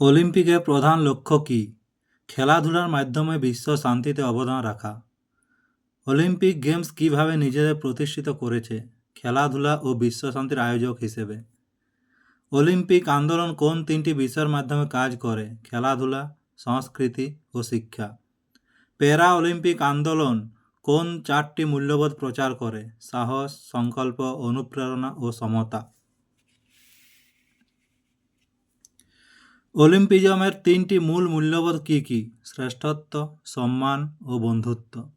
অলিম্পিকের প্রধান লক্ষ্য কী? খেলাধুলার মাধ্যমে বিশ্ব শান্তিতে অবদান রাখা। অলিম্পিক গেমস কীভাবে নিজেদের প্রতিষ্ঠিত করেছে? খেলাধুলা ও বিশ্ব শান্তির আয়োজক হিসেবে। অলিম্পিক আন্দোলন কোন তিনটি বিষয়ের মাধ্যমে কাজ করে? খেলাধুলা, সংস্কৃতি ও শিক্ষা। প্যারা অলিম্পিক আন্দোলন কোন চারটি মূল্যবোধ প্রচার করে? সাহস, সংকল্প, অনুপ্রেরণা ও সমতা। অলিম্পিজমের তিনটি মূল মূল্যবোধ কী কী? শ্রেষ্ঠত্ব, সম্মান ও বন্ধুত্ব।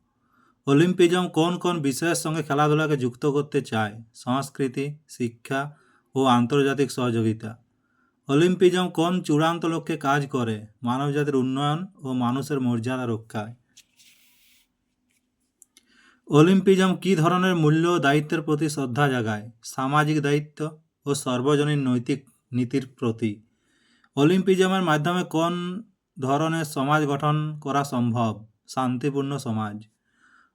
অলিম্পিজম কোন কোন বিষয়ের সঙ্গে খেলাধুলাকে যুক্ত করতে চায়? সংস্কৃতি, শিক্ষা ও আন্তর্জাতিক সহযোগিতা। অলিম্পিজম কোন চূড়ান্ত লক্ষ্যে কাজ করে? মানবজাতির উন্নয়ন ও মানুষের মর্যাদা রক্ষায়। অলিম্পিজম কী ধরনের মূল্য দায়িত্বের প্রতি শ্রদ্ধা জাগায়? সামাজিক দায়িত্ব ও সর্বজনীন নৈতিক নীতির প্রতি। অলিম্পিজমের মাধ্যমে কোন ধরনের সমাজ গঠন করা সম্ভব? শান্তিপূর্ণ সমাজ।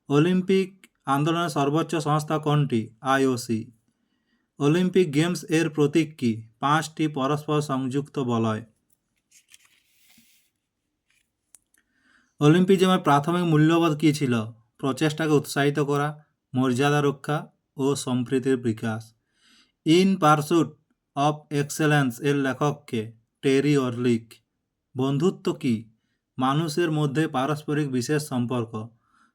অলিম্পিক আন্দোলনের সর্বোচ্চ সংস্থা কোনটি? আইওসি। অলিম্পিক গেমস এর প্রতীক কী? পাঁচটি পরস্পর সংযুক্ত বলয়। অলিম্পিজমের প্রাথমিক মূল্যবোধ কী ছিল? প্রচেষ্টাকে উৎসাহিত করা, মর্যাদা রক্ষা ও সম্প্রীতির বিকাশ। ইন পারসুট অফ এক্সেলেন্স এর লেখককে টেরি অরলিক। বন্ধুত্ব কি? মানুষের মধ্যে পারস্পরিক বিশেষ সম্পর্ক।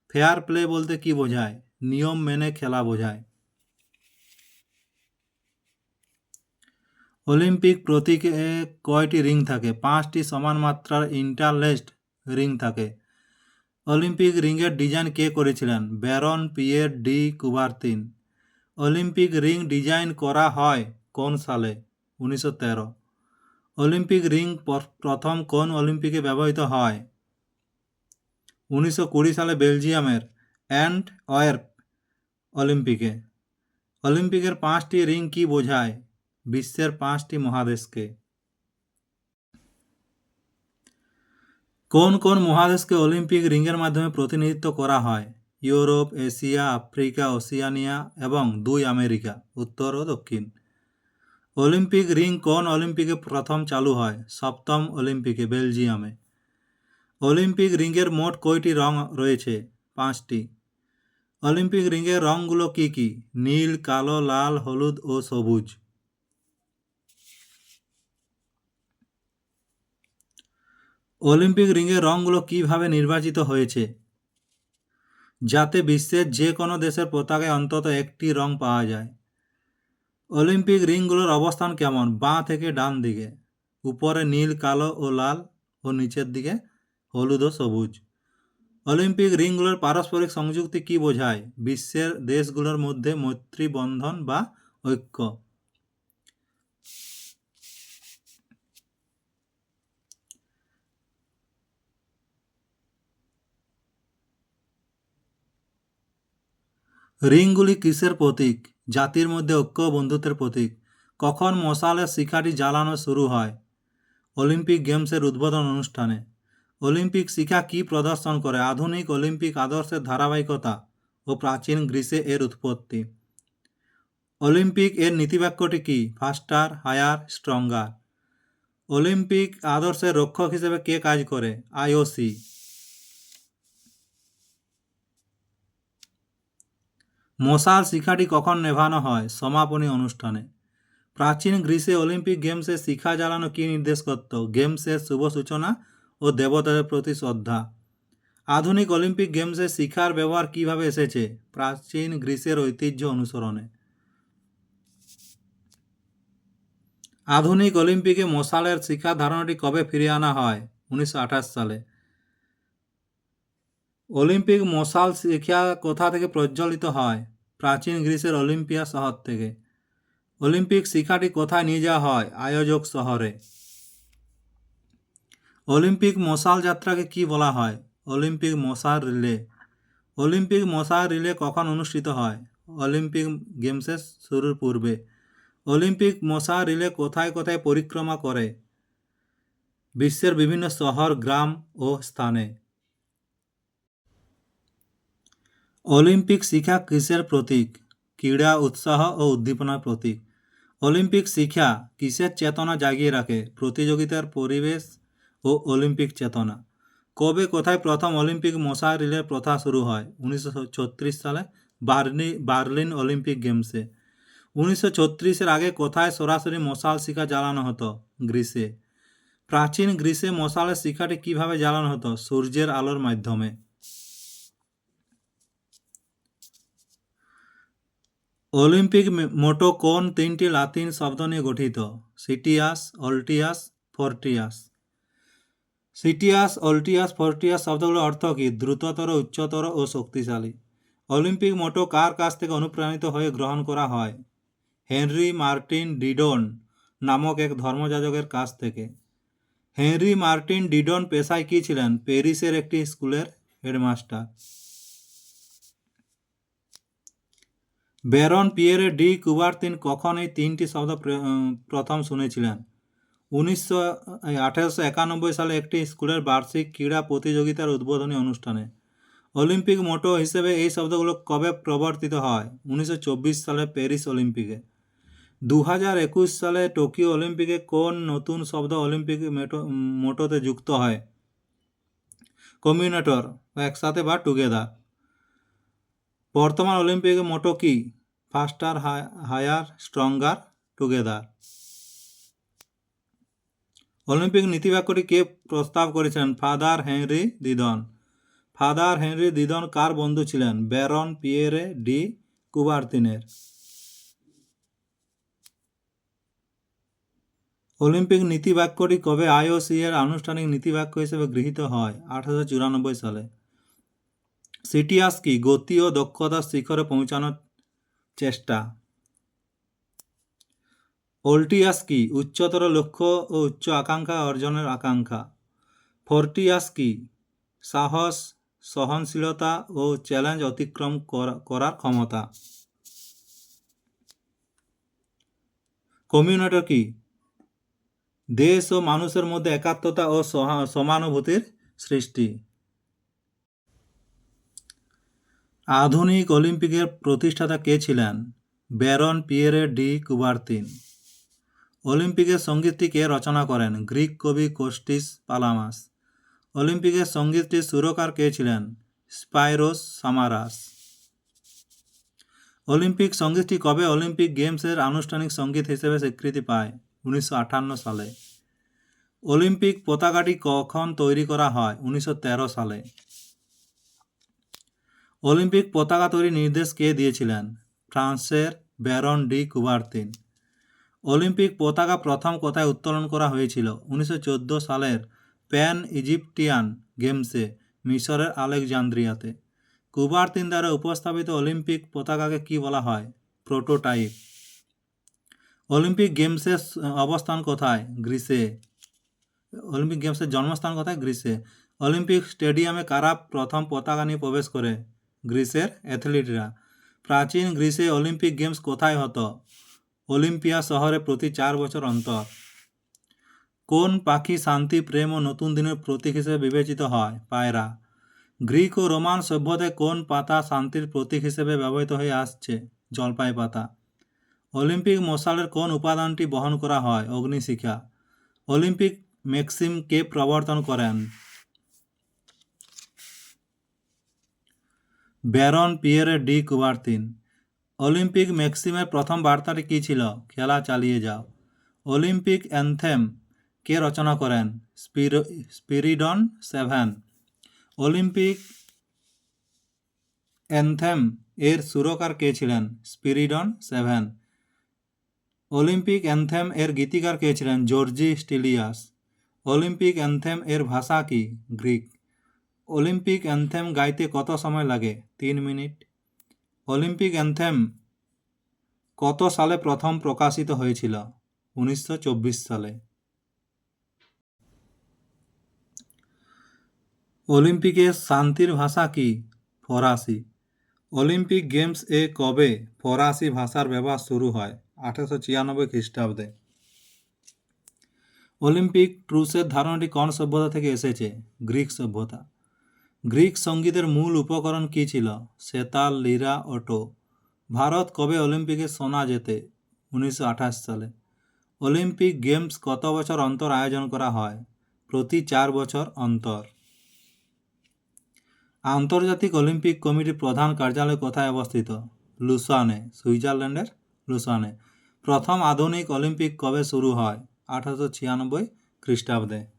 ফেয়ার প্লে বলতে কি বোঝায়? নিয়ম মেনে খেলা বোঝায়। অলিম্পিক প্রতীকে কয়টি রিং থাকে? পাঁচটি সমান মাত্রার ইন্টারলেস্ট রিং থাকে। অলিম্পিক রিংয়ের ডিজাইন কে করেছিলেন? Baron, Pierre, de, Coubertin. Olympic ring design করা হয় কোন সালে? উনিশশো তেরো। অলিম্পিক রিং প্রথম কোন অলিম্পিকে ব্যবহৃত হয়? উনিশশো কুড়ি সালে বেলজিয়ামের অ্যান্ড ওয়ার্প অলিম্পিকে। অলিম্পিকের পাঁচটি রিং কি বোঝায়? বিশ্বের পাঁচটি মহাদেশকে। কোন কোন মহাদেশকে অলিম্পিক রিংয়ের মাধ্যমে প্রতিনিধিত্ব করা হয়? ইউরোপ, এশিয়া, আফ্রিকা, ওসিয়ানিয়া এবং দুই আমেরিকা, উত্তর ও দক্ষিণ। অলিম্পিক রিং কোন অলিম্পিকে প্রথম চালু হয়? সপ্তম অলিম্পিকে, বেলজিয়ামে। অলিম্পিক রিংয়ের মোট কয়টি রং রয়েছে? পাঁচটি। অলিম্পিক রিংয়ের রঙগুলো কি কি? নীল, কালো, লাল, হলুদ ও সবুজ। অলিম্পিক রিংয়ের রঙগুলো কীভাবে নির্বাচিত হয়েছে? যাতে বিশ্বের যে কোনো দেশের পতাকায় অন্তত একটি রং পাওয়া যায়। অলিম্পিক রিংগুলোর অবস্থান কেমন? বাঁ থেকে ডান দিকে, উপরে নীল, কালো ও লাল, ও নিচের দিকে হলুদ ও সবুজ। অলিম্পিক রিংগুলোর পারস্পরিক সংযুক্তি কি বোঝায়? বিশ্বের দেশগুলোর মধ্যে মৈত্রী বন্ধন বা ঐক্য। রিংগুলি কিসের প্রতীক? জাতির মধ্যে ঐক্য বন্ধুত্বের প্রতীক। কখন মশালের শিখাটি জ্বালানো শুরু হয়? অলিম্পিক গেমসের উদ্বোধন অনুষ্ঠানে। অলিম্পিক শিখা কি প্রদর্শন করে? আধুনিক অলিম্পিক আদর্শের ধারাবাহিকতা ও প্রাচীন গ্রীসে এর উৎপত্তি। অলিম্পিক এর নীতিবাক্যটি কি? Faster, higher, stronger. অলিম্পিক আদর্শের রক্ষক হিসেবে কে কাজ করে? আইওসি। মশাল শিখাটি কখন নেভানো হয়? সমাপনী অনুষ্ঠানে। প্রাচীন গ্রীসে অলিম্পিক গেমসে শিখা জ্বালানো কী নির্দেশ করত? গেমসের শুভ সূচনা ও দেবতাদের প্রতি শ্রদ্ধা। আধুনিক অলিম্পিক গেমসে শিখার ব্যবহার কীভাবে এসেছে? প্রাচীন গ্রীসের ঐতিহ্য অনুসরণে। আধুনিক অলিম্পিকে মশালের শিক্ষা ধারণাটি কবে ফিরিয়ে আনা হয়? উনিশশো আঠাশ সালে। অলিম্পিক মশাল শিক্ষা কোথা থেকে প্রজ্বলিত হয়? প্রাচীন গ্রীসের অলিম্পিয়া শহর থেকে। অলিম্পিক শিখাটি কোথায় নিয়ে যাওয়া হয়? আয়োজক শহরে। অলিম্পিক মশাল যাত্রাকে কি বলা হয়? অলিম্পিক মশাল রিলে। অলিম্পিক মশাল রিলে কখন অনুষ্ঠিত হয়? অলিম্পিক গেমসের শুরুর পূর্বে। অলিম্পিক মশা রিলে কোথায় কোথায় পরিক্রমা করে? বিশ্বের বিভিন্ন শহর, গ্রাম ও স্থানে। অলিম্পিক শিখা কিসের প্রতীক? ক্রীড়া, উৎসাহ ও উদ্দীপনার প্রতীক। অলিম্পিক শিক্ষা কিসের চেতনা জাগিয়ে রাখে? প্রতিযোগিতার পরিবেশ ও অলিম্পিক চেতনা। কবে কোথায় প্রথম অলিম্পিক মশা রিলে প্রথা শুরু হয়? উনিশশো ছত্রিশ সালে বার্নি বার্লিন অলিম্পিক গেমসে। উনিশশো ছত্রিশের আগে কোথায় সরাসরি মশাল শিখা জ্বালানো হতো? গ্রিসে। প্রাচীন গ্রিসে মশালের শিখাটি কীভাবে জ্বালানো হতো? সূর্যের আলোর মাধ্যমে। অলিম্পিক মোটো কোন তিনটি লাতিন শব্দ নিয়ে গঠিত? সিটিয়াস, অল্টিয়াস, ফর্টিয়াস। সিটিয়াস, অল্টিয়াস, ফর্টিয়াস শব্দগুলোর অর্থ কী? দ্রুততর, উচ্চতর ও শক্তিশালী। অলিম্পিক মোটো কার কাছ থেকে অনুপ্রাণিত হয়ে গ্রহণ করা হয়? হেনরি মার্টিন ডিডন নামক এক ধর্মযাজকের কাছ থেকে। হেনরি মার্টিন ডিডন পেশায় কী ছিলেন? প্যারিসের একটি স্কুলের headmaster. Baron Pierre de Coubertin কখন এই তিনটি শব্দ প্র- প্রথম শুনেছিলেন। উনিশশো আঠেরোশো একানব্বই সালে একটি স্কুলের বার্ষিক ক্রীড়া প্রতিযোগিতার উদ্বোধনী অনুষ্ঠানে। অলিম্পিক মোটো হিসেবে এই শব্দগুলো কবে প্রবর্তিত হয়? উনিশশো চব্বিশ সালে প্যারিস অলিম্পিকে। দু হাজার একুশ সালে টোকিও অলিম্পিকে কোন নতুন শব্দ অলিম্পিক মেটো, মোটোতে যুক্ত হয়? কমিউনেটর, একসাথে বা টুগেদার। বর্তমান অলিম্পিকে মোটো কি? Faster higher stronger together Olympic নীতিবাক্যটি কে প্রস্তাব করেছেন Father Henri Didon Father Henri Didon কার বন্ধু ছিলেন? ব্যারন পিয়েরে ডি কুবার্তিনের অলিম্পিক নীতিবাক্যটি কবে আইওসি এর আনুষ্ঠানিক নীতিবাক্য হিসেবে গৃহীত হয়? আঠারোশো চুরানব্বই সালে। সিটিয়াস কি গতি ও দক্ষতার শিখরে পৌঁছানোর চেষ্টা। ওল্টিয়াস কি উচ্চতর লক্ষ্য ও উচ্চ আকাঙ্ক্ষা অর্জনের আকাঙ্ক্ষা। ফোর্টিয়াস কি সাহস, সহনশীলতা ও চ্যালেঞ্জ অতিক্রম করা- করার ক্ষমতা। কমিউনেটর কি? দেশ ও মানুষের মধ্যে একাত্মতা ও সমানুভূতির সৃষ্টি। আধুনিক অলিম্পিকের প্রতিষ্ঠাতা কে ছিলেন? Baron Pierre de Coubertin. অলিম্পিকের সঙ্গীতটি কে রচনা করেন? গ্রিক কবি কোস্টিস পালামাস। অলিম্পিকের সঙ্গীতটির সুরকার কে ছিলেন? স্পাইরোস সামারাস। অলিম্পিক সঙ্গীতটি কবে অলিম্পিক গেমসের আনুষ্ঠানিক সংগীত হিসেবে স্বীকৃতি পায়? উনিশশো আটান্ন সালে। অলিম্পিক পতাকাটি কখন তৈরি করা হয়? উনিশশো তেরো সালে। অলিম্পিক পতাকা তৈরির নির্দেশ কে দিয়েছিলেন? ফ্রান্সের ব্যারন ডি কুবার্তিন। অলিম্পিক পতাকা প্রথম কোথায় উত্তোলন করা হয়েছিল? উনিশশো চোদ্দ সালের প্যান ইজিপ্টিয়ান গেমসে, মিশরের আলেকজান্দ্রিয়াতে। কুবার্তিন দ্বারা উপস্থাপিত অলিম্পিক পতাকাকে কি বলা হয়? প্রোটোটাইপ। অলিম্পিক গেমসের অবস্থান কোথায়? গ্রিসে। অলিম্পিক গেমসের জন্মস্থান কোথায়? গ্রিসে। অলিম্পিক স্টেডিয়ামে কারা প্রথম পতাকা নিয়ে প্রবেশ করে? গ্রিসের অ্যাথলিটরা। প্রাচীন গ্রিসে অলিম্পিক গেমস কোথায় হতো? অলিম্পিয়া শহরে প্রতি চার বছর অন্তর। কোন পাখি শান্তি, প্রেম ও নতুন দিনের প্রতীক হিসেবে বিবেচিত হয়? পায়রা। গ্রিক ও রোমান সভ্যতায় কোন পাতা শান্তির প্রতীক হিসেবে ব্যবহৃত হয়ে আসছে? জলপাই পাতা। অলিম্পিক মশালের কোন উপাদানটি বহন করা হয়? অগ্নিশিখা। অলিম্পিক ম্যাক্সিম কে প্রবর্তন করেন। Baron Pierre de Coubertin. Olympic ম্যাক্সিমের প্রথম বার্তাটি কী ছিল? খেলা চালিয়ে যাও। অলিম্পিক অ্যান্থেম কে রচনা করেন? Spiro, Spyridon seven. Olympic anthem এর সুরকার কে ছিলেন? Spyridon seven. অলিম্পিক অ্যান্থেম এর গীতিকার কে ছিলেন? জর্জি স্টিলিয়াস। অলিম্পিক অ্যান্থেম এর ভাষা কি? গ্রিক। অলিম্পিক অ্যান্থেম গাইতে কত সময় লাগে? তিন মিনিট। অলিম্পিক অ্যান্থেম কত সালে প্রথম প্রকাশিত হয়েছিল? উনিশশো চব্বিশ সালে। অলিম্পিকে শান্তির ভাষা কি? ফরাসি। অলিম্পিক গেমস এ কবে ফরাসি ভাষার ব্যবহার শুরু হয়? আঠারোশো ছিয়ানব্বই খ্রিস্টাব্দে। অলিম্পিক ট্রুসের ধারণাটি কোন সভ্যতা থেকে এসেছে? গ্রিক সভ্যতা। গ্রিক সঙ্গীতের মূল উপকরণ কী ছিল? সেতাল, লিরা, অটো। ভারত কবে অলিম্পিকে সোনা জেতে? উনিশশো সালে। অলিম্পিক গেমস কত বছর অন্তর আয়োজন করা হয়? প্রতি চার বছর অন্তর। আন্তর্জাতিক অলিম্পিক কমিটির প্রধান কার্যালয় কোথায় অবস্থিত? লুসানে, সুইজারল্যান্ডের লুসানে। প্রথম আধুনিক অলিম্পিক কবে শুরু হয়? আঠারোশো ছিয়ানব্বই খ্রিস্টাব্দে।